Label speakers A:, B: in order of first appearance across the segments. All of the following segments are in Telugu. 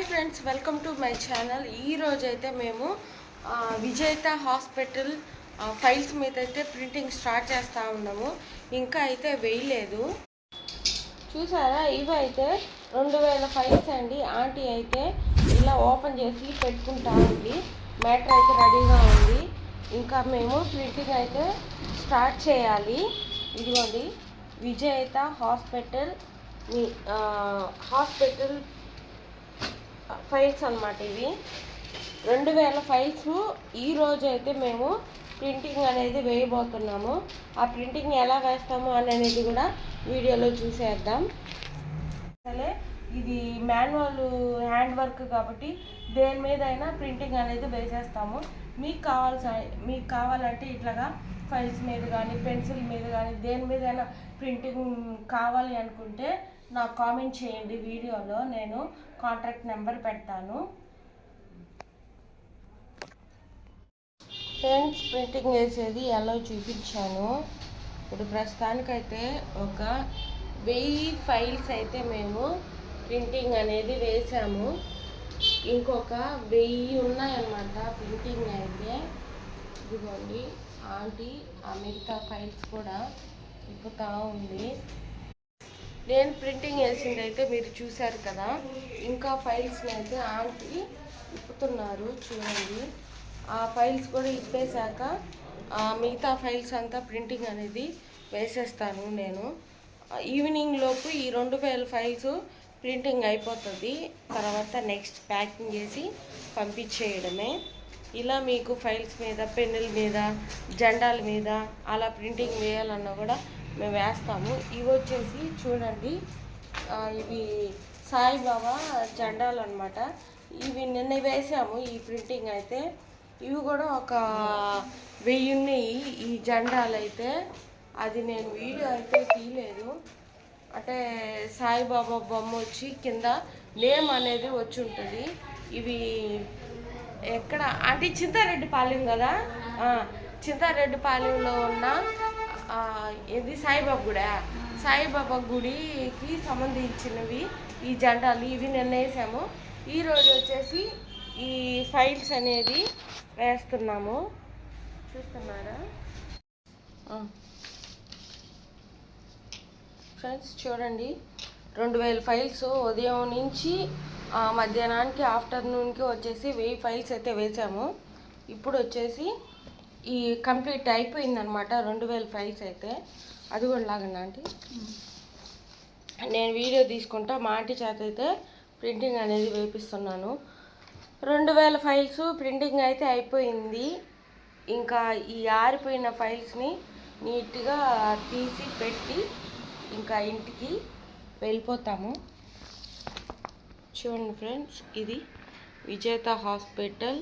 A: Hi friends welcome to my channel. ఈరోజైతే మేము విజేత హాస్పిటల్ ఫైల్స్ మీద అయితే ప్రింటింగ్ స్టార్ట్ చేస్తూ ఉన్నాము. ఇంకా అయితే వేయలేదు. చూసారా? ఇవి అయితే రెండు వేల ఫైల్స్ అండి. ఆంటీ అయితే ఇలా ఓపెన్ చేసి పెట్టుకుంటా ఉంది. మ్యాటర్ అయితే రెడీగా ఉంది. ఇంకా మేము ప్రింటింగ్ అయితే స్టార్ట్ చేయాలి. ఇదిగోండి. విజేత హాస్పిటల్ మీ హాస్పిటల్ ఫైల్స్ అనమాట ఇవి. రెండు వేల ఫైల్స్ ఈ అయితే మేము ప్రింటింగ్ అనేది వేయబోతున్నాము. ఆ ప్రింటింగ్ ఎలా వేస్తాము అనేది కూడా వీడియోలో చూసేద్దాం. అసలే ఇది మాన్యువల్ హ్యాండ్ వర్క్ కాబట్టి దేని మీద అయినా ప్రింటింగ్ అనేది వేసేస్తాము. మీకు కావాల్సి మీకు కావాలంటే ఇట్లాగా ఫైల్స్ మీద కానీ పెన్సిల్ మీద కానీ దేని మీద అయినా ప్రింటింగ్ కావాలి అనుకుంటే నాకు కామెంట్ చేయండి వీడియోలో నేను కాంటాక్ట్ నెంబర్ పెడతాను. ఫ్రెండ్స్ ప్రింటింగ్ వేసేది ఎలా చూపించాను. ఇప్పుడు ప్రస్తుతానికైతే ఒక వెయ్యి ఫైల్స్ అయితే మేము ప్రింటింగ్ అనేది వేసాము. ఇంకొక వెయ్యి ఉన్నాయన్నమాట ప్రింటింగ్ అయితే. ఇదిగోండి ఆంటీ ఆ మిగతా ఫైల్స్ కూడా తిప్పుతూ ఉంది. నేను ప్రింటింగ్ వేసింది అయితే మీరు చూశారు కదా. ఇంకా ఫైల్స్ని అయితే ఆంటీ ఇప్పుతున్నారు చూడండి. ఆ ఫైల్స్ కూడా ఇప్పేశాక ఆ మిగతా ఫైల్స్ అంతా ప్రింటింగ్ అనేది వేసేస్తాను నేను. ఈవినింగ్ లోపు ఈ రెండు వేల ఫైల్స్ ప్రింటింగ్ అయిపోతుంది. తర్వాత నెక్స్ట్ ప్యాకింగ్ చేసి పంపించేయడమే. ఇలా మీకు ఫైల్స్ మీద పెన్నుల మీద జెండాల మీద అలా ప్రింటింగ్ వేయాలన్నా కూడా మేము వేస్తాము. ఇవి వచ్చేసి చూడండి. ఇవి సాయిబాబా జెండాలు అనమాట ఇవి నిన్న వేసాము ఈ ప్రింటింగ్ అయితే. ఇవి కూడా ఒక వెయ్యి ఉన్నాయి ఈ జెండాలు అయితే. అది నేను వీడియో అయితే తీయలేదు. అంటే సాయిబాబా బొమ్మ వచ్చి కింద నేమ్ అనేది వచ్చి ఉంటుంది. ఇవి ఎక్కడ? అంటే చింతారెడ్డిపాలెం కదా? చింతారెడ్డిపాలెంలో ఉన్న ఇది సాయిబాబా గుడి? సాయిబాబా గుడికి సంబంధించినవి ఈ జెండాలు ఇవి నిర్ణయించాము ఈరోజు వచ్చేసి ఈ ఫైల్స్ అనేది వేస్తున్నాము. చూస్తున్నారా? ఫ్రెండ్స్ చూడండి. రెండు వేల ఫైల్స్ ఉదయం నుంచి మధ్యాహ్నానికి ఆఫ్టర్నూన్కి వచ్చేసి వెయ్యి ఫైల్స్ అయితే వేసాము. ఇప్పుడు వచ్చేసి ఈ కంప్లీట్ అయిపోయిందనమాట రెండు వేల ఫైల్స్ అయితే. అది కూడా లాగండి ఆంటీ. నేను వీడియో తీసుకుంటా మా ఆంటీ చేత అయితే ప్రింటింగ్ అనేది వేపిస్తున్నాను. రెండు వేల ఫైల్స్ ప్రింటింగ్ అయితే అయిపోయింది. ఇంకా ఈ ఆరిపోయిన ఫైల్స్ని నీట్గా తీసి పెట్టి ఇంకా ఇంటికి వెళ్ళిపోతాము. చూడండి ఫ్రెండ్స్ ఇది విజేత హాస్పిటల్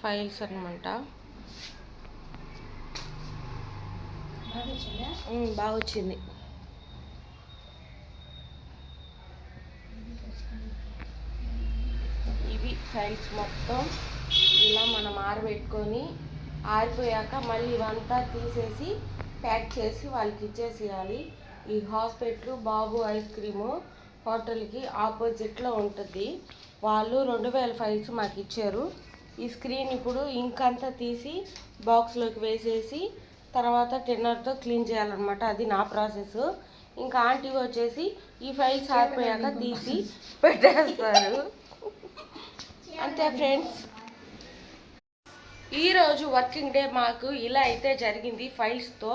A: ఫైల్స్ అనమాట బాగా వచ్చింది. ఇవి ఫైల్స్ మొత్తం ఇలా మనం ఆరబెట్టుకొని ఆరిపోయాక మళ్ళీ ఇవంతా తీసేసి ప్యాక్ చేసి వాళ్ళకి ఇచ్చేసేయాలి. ఈ హాస్పిటల్ బాబు ఐస్ క్రీము హోటల్కి ఆపోజిట్లో ఉంటుంది. వాళ్ళు రెండు వేల ఫైల్స్ మాకు ఇచ్చారు. ఈ స్క్రీన్ ఇప్పుడు ఇంక్ అంతా తీసి బాక్స్లోకి వేసేసి తర్వాత టిన్నర్తో క్లీన్ చేయాలన్నమాట. అది నా ప్రాసెస్. ఇంకా ఆంటీ వచ్చేసి ఈ ఫైల్స్ ఆగిపోయాక తీసి పెట్టేస్తారు. అంతే ఫ్రెండ్స్. ఈరోజు వర్కింగ్ డే మాకు ఇలా అయితే జరిగింది ఫైల్స్తో.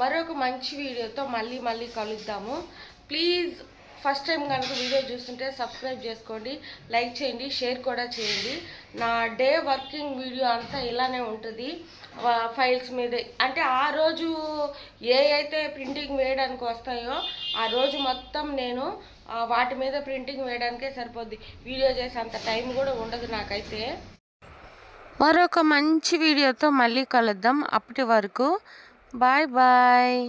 A: మరొక మంచి వీడియోతో మళ్ళీ మళ్ళీ కలుద్దాము. ప్లీజ్ ఫస్ట్ టైం కనుక వీడియో చూస్తుంటే సబ్స్క్రైబ్ చేసుకోండి లైక్ చేయండి షేర్ కూడా చేయండి. నా డే వర్కింగ్ వీడియో అంతా ఇలానే ఉంటుంది. ఫైల్స్ మీద. అంటే ఆ రోజు ఏ అయితే ప్రింటింగ్ వేయడానికి వస్తాయో ఆ రోజు మొత్తం నేను వాటి మీద ప్రింటింగ్ వేయడానికే సరిపోద్ది. వీడియో చేసే అంత టైం కూడా ఉండదు నాకైతే. మరొక మంచి వీడియోతో మళ్ళీ కలుద్దాం. అప్పటి వరకు బాయ్ బాయ్.